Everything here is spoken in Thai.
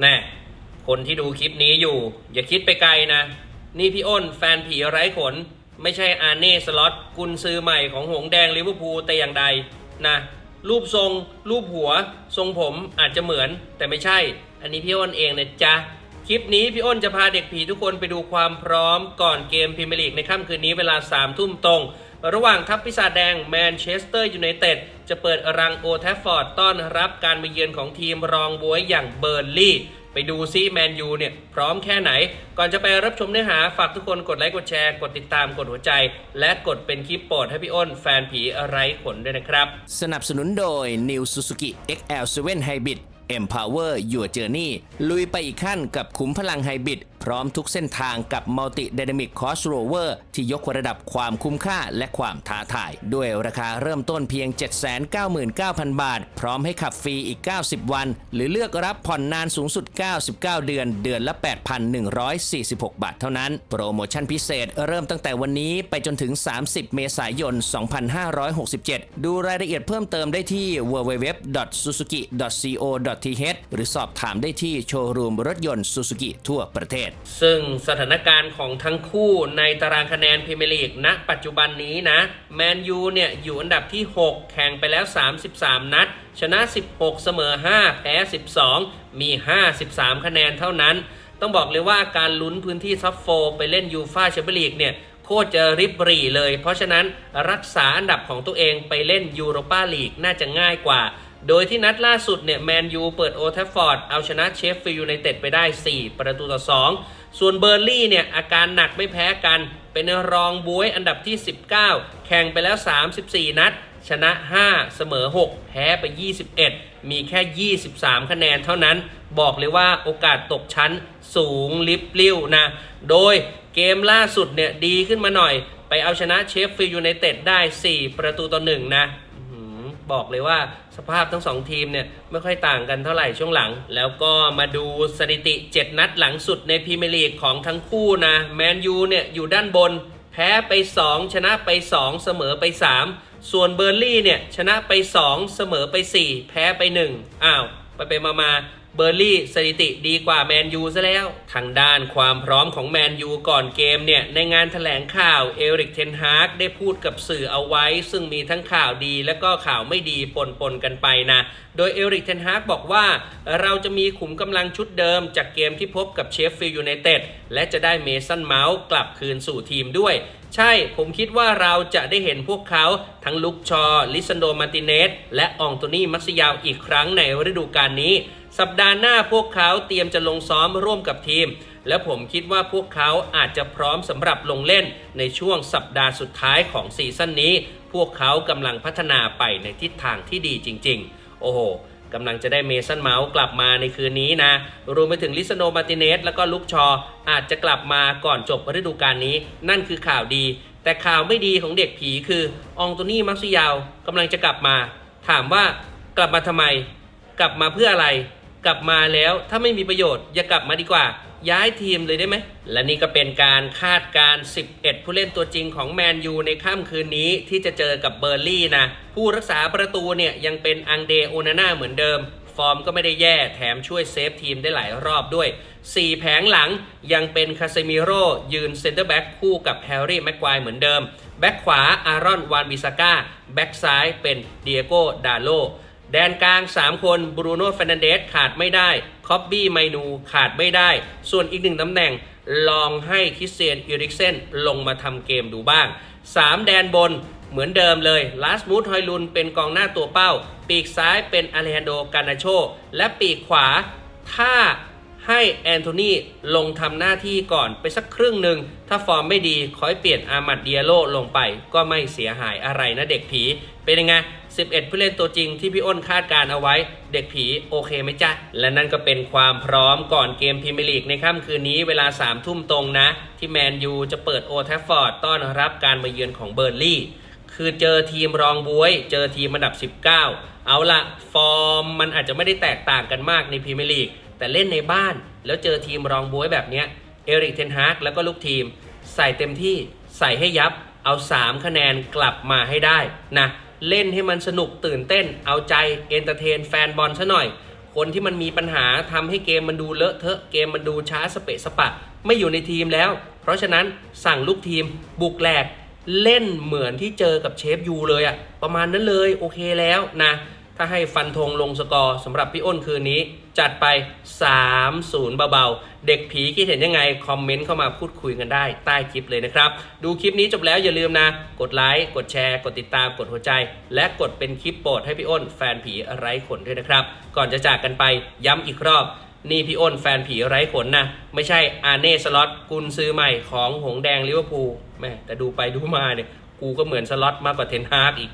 แน่คนที่ดูคลิปนี้อยู่ อย่าคิดไปไกลนะ นี่พี่อ้นแฟนผีไร้ขน ไม่ใช่อาร์เน่สล็อตกุนซือใหม่ของหงแดงลิเวอร์พูลแต่อย่างใดนะรูปทรง รูปหัว ทรงผมอาจจะเหมือน แต่ไม่ใช่ อันนี้พี่อ้นเองนะจ๊ะ คลิปนี้พี่อ้นจะพาเด็กผีทุกคนไปดูความพร้อมก่อนเกมพรีเมียร์ลีกในค่ำคืนนี้เวลา3ามทุ่มตรง ระหว่างทัพพิศาจแดงแมนเชสเตอร์ยูไนเต็ด จะเปิดรังโอแทฟฟอร์ดต้อนรับการมาเยือนของทีมรองบวยอย่างเบอร์ลี่ ไปดูซิแมนยูเนี่ยพร้อมแค่ไหน ก่อนจะไปรับชมเนื้อหาฝากทุกคนกดไลค์กดแชร์ กดติดตามกดหัวใจ และกดเป็นคลิปโปรดให้พี่อ้นแฟนผีไร้ขนด้วยนะครับ สนับสนุนโดย New Suzuki XL7 Hybrid Empower Your Journey ลุยไปอีกขั้นกับขุมพลังไฮบริดพร้อมทุกเส้นทางกับ Multi Dynamic Crossover ที่ยกระดับความคุ้มค่าและความท้าทาย ด้วยราคาเริ่มต้นเพียง 799,000 บาท พร้อมให้ขับฟรีอีก 90 วัน หรือเลือกรับผ่อนนานสูงสุด 99 เดือน เดือนละ 8,146 บาทเท่านั้น โปรโมชั่นพิเศษเริ่มตั้งแต่วันนี้ไปจนถึง 30 เมษายน 2567 ดูรายละเอียดเพิ่มเติมได้ที่ www.suzuki.co.th หรือสอบถามได้ที่โชว์รูมรถยนต์ Suzuki ทั่วประเทศซึ่งสถานการณ์ของทั้งคู่ในตารางคะแนนพรีเมียร์ลีกณปัจจุบันนี้นะ แมนยูเนี่ยอยู่อันดับที่ 6 แข่งไปแล้ว 33 นัด ชนะ 16 เสมอ 5 แพ้ 12 มี 53 คะแนนเท่านั้น ต้องบอกเลยว่าการลุ้นพื้นที่ท็อปโฟไปเล่นยูฟาแชมเปี้ยนลีกเนี่ยโคตรจะริบรี่เลย เพราะฉะนั้นรักษาอันดับของตัวเองไปเล่นยูโรปาลีกน่าจะง่ายกว่า โดยที่นัดล่าสุดเนี่ยแมนยูเปิดโอทัฟฟอร์ดเอาชนะเชฟฟิลด์ยูไนเต็ดไปได้ 4 ประตูต่อ 2 ส่วนเบอร์ลี่เนี่ยอาการหนักไม่แพ้กัน เป็นรองบวยอันดับที่ 19 แข่งไปแล้ว 34 นัด ชนะ 5 เสมอ 6 แพ้ไป 21 มีแค่ 23 คะแนนเท่านั้น บอกเลยว่าโอกาสตกชั้นสูงลิบลิ่วนะ โดยเกมล่าสุดเนี่ยดีขึ้นมาหน่อย ไปเอาชนะเชฟฟิลด์ยูไนเต็ดได้ 4 ประตูต่อ 1 นะ บอกเลยว่าสภาพทั้งสองทีมเนี่ยไม่ค่อยต่างกันเท่าไหร่ช่วงหลัง แล้วก็มาดูสถิติ 7 นัดหลังสุดในพรีเมียร์ลีกของทั้งคู่นะแมนยูเนี่ยอยู่ด้านบน แพ้ไป 2 ชนะไป 2 เสมอไป 3 ส่วนเบอร์ลี่เนี่ยชนะไป 2 เสมอไป 4 แพ้ไป 1 อ้าว ไปไปมามา เบอร์ลี่สถิติดีกว่าแมนยูซะแล้ว ทางด้านความพร้อมของแมนยูก่อนเกมเนี่ย ในงานถแถลงข่าวเอริกเทนฮาร์กได้พูดกับสื่อเอาไว้ ซึ่งมีทั้งข่าวดีและก็ข่าวไม่ดีปนปนกันไปนะ โดยเอริกเทนฮาร์กบอกว่า เราจะมีขุมกำลังชุดเดิมจากเกมที่พบกับเชฟฟิลด์ยูไนเต็ดและจะได้เมสันเมาส์กลับคืนสู่ทีมด้วยใช่ ผมคิดว่าเราจะได้เห็นพวกเขาทั้งลุกชอ ลิซันโด มาร์ติเนส และอองโตนี่ มัสยาวอีกครั้งในฤดูกาลนี้ สัปดาห์หน้าพวกเขาเตรียมจะลงซ้อมร่วมกับทีม และผมคิดว่าพวกเขาอาจจะพร้อมสำหรับลงเล่นในช่วงสัปดาห์สุดท้ายของซีซั่นนี้ พวกเขากำลังพัฒนาไปในทิศทางที่ดีจริง ๆ โอ้โหกำลังจะได้เมสันเมาส์กลับมาในคืนนี้นะ รวมไปถึงลิซโนมาร์ติเนส แล้วก็ลุกชอ อาจจะกลับมาก่อนจบฤดูกาลนี้ นั่นคือข่าวดี แต่ข่าวไม่ดีของเด็กผีคืออองโตนี่มักซิยาวกำลังจะกลับมา ถามว่ากลับมาทำไม กลับมาเพื่ออะไร กลับมาแล้วถ้าไม่มีประโยชน์ อย่ากลับมาดีกว่า ย้ายทีมเลยได้ไหม และนี่ก็เป็นการคาดการ 11 ผู้เล่นตัวจริงของแมนยูในค่ำคืนนี้ที่จะเจอกับเบอร์ลี่นะ ผู้รักษาประตูเนี่ยยังเป็นอังเดโอนาน่าเหมือนเดิม ฟอร์มก็ไม่ได้แย่แถมช่วยเซฟทีมได้หลายรอบด้วย 4 แผงหลังยังเป็นคาเซมิโร่ยืนเซนเตอร์แบ็กคู่กับแฮร์รี่แม็กควายเหมือนเดิม แบ็กขวาอารอนวานบิซาก้าแบ็กซ้ายเป็นเดียโกดาโล แดนกลาง 3 คนบรูโน่เฟรนันเดสขาดไม่ได้คอบบี้ไมนูขาดไม่ได้ ส่วนอีกหนึ่งตำแหน่งลองให้คริสเตียนอิริกเซนลงมาทำเกมดูบ้าง 3 แดนบนเหมือนเดิมเลยลาสมูธฮอยลุนเป็นกองหน้าตัวเป้า ปีกซ้ายเป็นอเลฮันโดกานาโช และปีกขวา ถ้าให้แอนโทนีลงทำหน้าที่ก่อนไปสักครึ่งหนึ่ง ถ้าฟอร์มไม่ดีคอยเปลี่ยนอามัดเดียโลลงไป ก็ไม่เสียหายอะไรนะเด็กผี เป็นยังไง 11 ผู้เล่นตัวจริงที่พี่อ้นคาดการเอาไว้ เด็กผีโอเคไหมจ๊ะ และนั่นก็เป็นความพร้อมก่อนเกมพรีเมียร์ลีกในค่ำคืนนี้เวลา 3 ทุ่มตรงนะ ที่แมนยูจะเปิดโอทัฟฟอร์ดต้อนรับการมาเยือนของเบอร์ลี่ คือเจอทีมรองบวย เจอทีมอันดับ 19 เอาละฟอร์มมันอาจจะไม่ได้แตกต่างกันมากในพรีเมียร์ลีกแต่เล่นในบ้านแล้วเจอทีมรองบวยแบบนี้เอริกเทนฮากแล้วก็ลูกทีม ใส่เต็มที่ใส่ให้ยับเอา 3 คะแนนกลับมาให้ได้นะ เล่นให้มันสนุกตื่นเต้น เอาใจเอนเตอร์เทนแฟนบอลซะหน่อย คนที่มันมีปัญหาทำให้เกมมันดูเลอะเทอะเกมมันดูช้าสเปะสปะ ไม่อยู่ในทีมแล้ว เพราะฉะนั้นสั่งลูกทีมบุกแหลกเล่นเหมือนที่เจอกับเชฟยูเลยอะประมาณนั้นเลยโอเคแล้วนะ ถ้าให้ฟันธงลงสกอร์สำหรับพี่อ้นคืนนี้ จัดไป 3-0 เบาๆ เด็กผีคิดเห็นยังไง คอมเมนต์เข้ามาพูดคุยกันได้ใต้คลิปเลยนะครับ ดูคลิปนี้จบแล้วอย่าลืมนะ กดไลค์ กดแชร์ กดติดตาม กดหัวใจ และกดเป็นคลิปโปรดให้พี่อ้นแฟนผีไร้ขนด้วยนะครับ ก่อนจะจากกันไปย้ำอีกรอบนี่พี่อ้นแฟนผีไร้ขนนะ ไม่ใช่อาเน่สล็อตกุนซื้อใหม่ของหงแดงลิเวอร์พูลแม่แต่ดูไปดูมาเนี่ย กูก็เหมือนสล็อตมากกว่าเทนฮากอีก